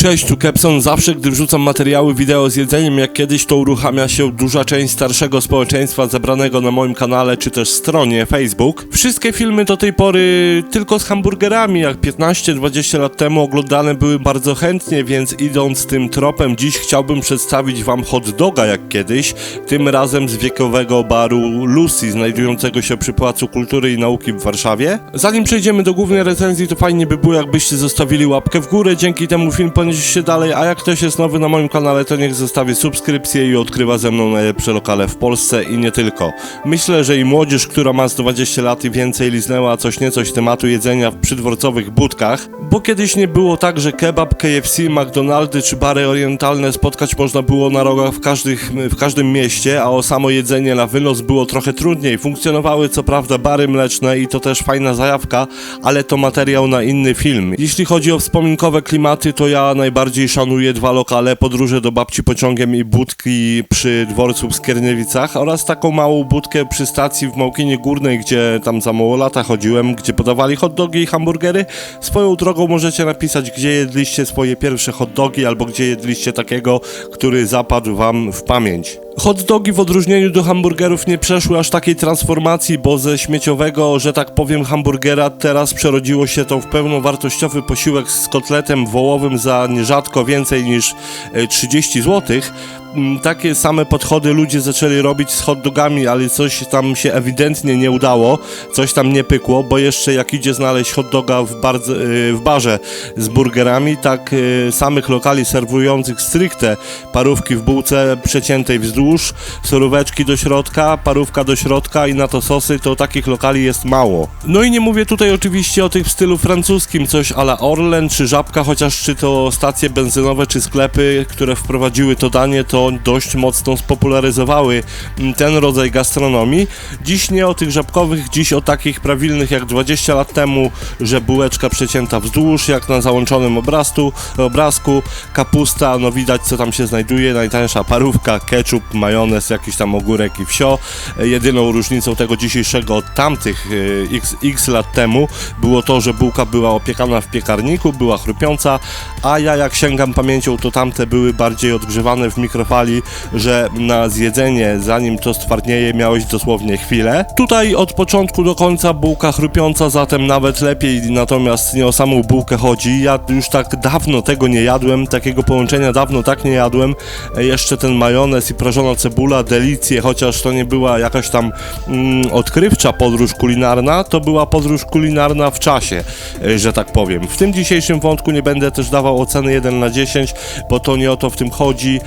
Cześć, tu Kepson. Zawsze, gdy wrzucam materiały wideo z jedzeniem, jak kiedyś, to uruchamia się duża część starszego społeczeństwa zebranego na moim kanale, czy też stronie Facebook. Wszystkie filmy do tej pory tylko z hamburgerami, jak 15-20 lat temu oglądane były bardzo chętnie, więc idąc tym tropem, dziś chciałbym przedstawić wam hot doga jak kiedyś, tym razem z wiekowego baru Lucy, znajdującego się przy Pałacu Kultury i Nauki w Warszawie. Zanim przejdziemy do głównej recenzji, to fajnie by było, jakbyście zostawili łapkę w górę, dzięki temu film się dalej, a jak ktoś jest nowy na moim kanale, to niech zostawi subskrypcję i odkrywa ze mną najlepsze lokale w Polsce i nie tylko. Myślę, że i młodzież, która ma z 20 lat i więcej liznęła coś niecoś tematu jedzenia w przydworcowych budkach, bo kiedyś nie było tak, że kebab, KFC, McDonaldy czy bary orientalne spotkać można było na rogach w, każdych, w każdym mieście, a o samo jedzenie na wynos było trochę trudniej. Funkcjonowały co prawda bary mleczne i to też fajna zajawka, ale to materiał na inny film. Jeśli chodzi o wspominkowe klimaty, to ja najbardziej szanuję dwa lokale, podróże do babci pociągiem i budki przy dworcu w Skierniewicach oraz taką małą budkę przy stacji w Małkinie Górnej, gdzie tam za mało lata chodziłem, gdzie podawali hot dogi i hamburgery. Swoją drogą możecie napisać, gdzie jedliście swoje pierwsze hot dogi albo gdzie jedliście takiego, który zapadł wam w pamięć. Hot dogi w odróżnieniu do hamburgerów nie przeszły aż takiej transformacji, bo ze śmieciowego, że tak powiem, hamburgera teraz przerodziło się to w pełnowartościowy posiłek z kotletem wołowym za nierzadko więcej niż e, 30 zł. Takie same podchody ludzie zaczęli robić z hot dogami, ale coś tam się ewidentnie nie udało, coś tam nie pykło, bo jeszcze jak idzie znaleźć hot doga w, bardzo, w barze z burgerami, tak e, samych lokali serwujących stricte parówki w bułce przeciętej wzdłuż, suróweczki do środka, parówka do środka i na to sosy, to takich lokali jest mało. No i nie mówię tutaj oczywiście o tych w stylu francuskim, coś ala Orlen czy Żabka, chociaż czy to stacje benzynowe czy sklepy, które wprowadziły to danie, to dość mocno spopularyzowały mm, ten rodzaj gastronomii. Dziś nie o tych żabkowych, dziś o takich prawilnych jak 20 lat temu, że bułeczka przecięta wzdłuż, jak na załączonym obrazku, obrazku kapusta, no widać co tam się znajduje, najtańsza parówka, ketchup, majonez, jakiś tam ogórek i wsio. Jedyną różnicą tego dzisiejszego od tamtych y, x, x lat temu było to, że bułka była opiekana w piekarniku, była chrupiąca, a ja jak sięgam pamięcią, to tamte były bardziej odgrzewane w że na zjedzenie, zanim to stwardnieje, miałeś dosłownie chwilę. Tutaj od początku do końca bułka chrupiąca, zatem nawet lepiej, natomiast nie o samą bułkę chodzi. Ja już tak dawno tego nie jadłem, takiego połączenia dawno tak nie jadłem. E, Jeszcze ten majonez i prażona cebula, delicje, chociaż to nie była jakaś tam mm, odkrywcza podróż kulinarna, to była podróż kulinarna w czasie, e, że tak powiem. W tym dzisiejszym wątku nie będę też dawał oceny 1 na 10, bo to nie o to w tym chodzi.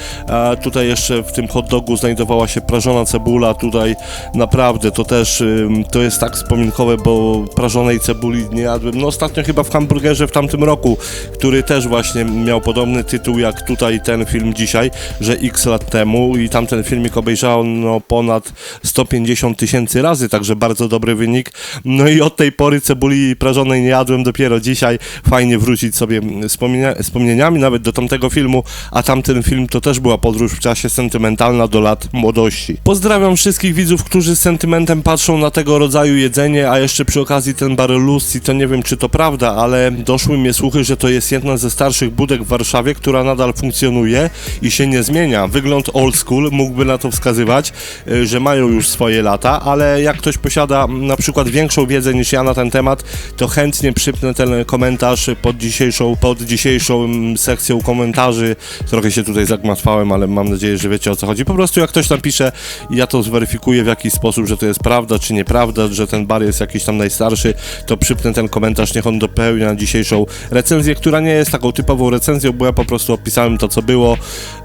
Tutaj jeszcze w tym hot dogu znajdowała się prażona cebula, tutaj naprawdę to też to jest tak wspominkowe, bo prażonej cebuli nie jadłem. No ostatnio chyba w hamburgerze w tamtym roku, który też właśnie miał podobny tytuł jak tutaj ten film dzisiaj, że x lat temu i tamten filmik obejrzało no, ponad 150 tysięcy razy, także bardzo dobry wynik. No i od tej pory cebuli prażonej nie jadłem dopiero dzisiaj. Fajnie wrócić sobie wspomnienia, wspomnieniami nawet do tamtego filmu, a tamten film to też była podróż w czasie sentymentalna do lat młodości. Pozdrawiam wszystkich widzów, którzy z sentymentem patrzą na tego rodzaju jedzenie, a jeszcze przy okazji ten bar Lucy, to nie wiem czy to prawda, ale doszły mnie słuchy, że to jest jedna ze starszych budek w Warszawie, która nadal funkcjonuje i się nie zmienia. Wygląd old school mógłby na to wskazywać, y, że mają już swoje lata, ale jak ktoś posiada na przykład większą wiedzę niż ja na ten temat, to chętnie przypnę ten komentarz pod dzisiejszą, pod dzisiejszą mm, sekcją komentarzy. Trochę się tutaj zagmatwałem, ale mam nadzieję, że wiecie o co chodzi. Po prostu jak ktoś tam pisze ja to zweryfikuję w jakiś sposób, że to jest prawda czy nieprawda, że ten bar jest jakiś tam najstarszy, to przypnę ten komentarz, niech on dopełnia dzisiejszą recenzję, która nie jest taką typową recenzją, bo ja po prostu opisałem to, co było.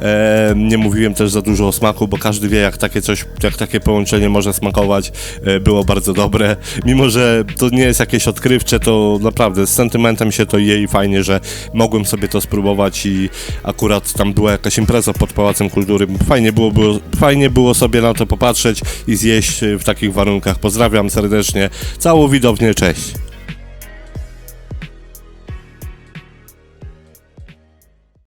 E, nie mówiłem też za dużo o smaku, bo każdy wie, jak takie coś, jak takie połączenie może smakować. E, było bardzo dobre. Mimo, że to nie jest jakieś odkrywcze, to naprawdę z sentymentem się to je i fajnie, że mogłem sobie to spróbować i akurat tam była jakaś impreza pod Pałacem Kultury. Fajnie było, fajnie było sobie na to popatrzeć i zjeść w takich warunkach. Pozdrawiam serdecznie całą widownię, cześć.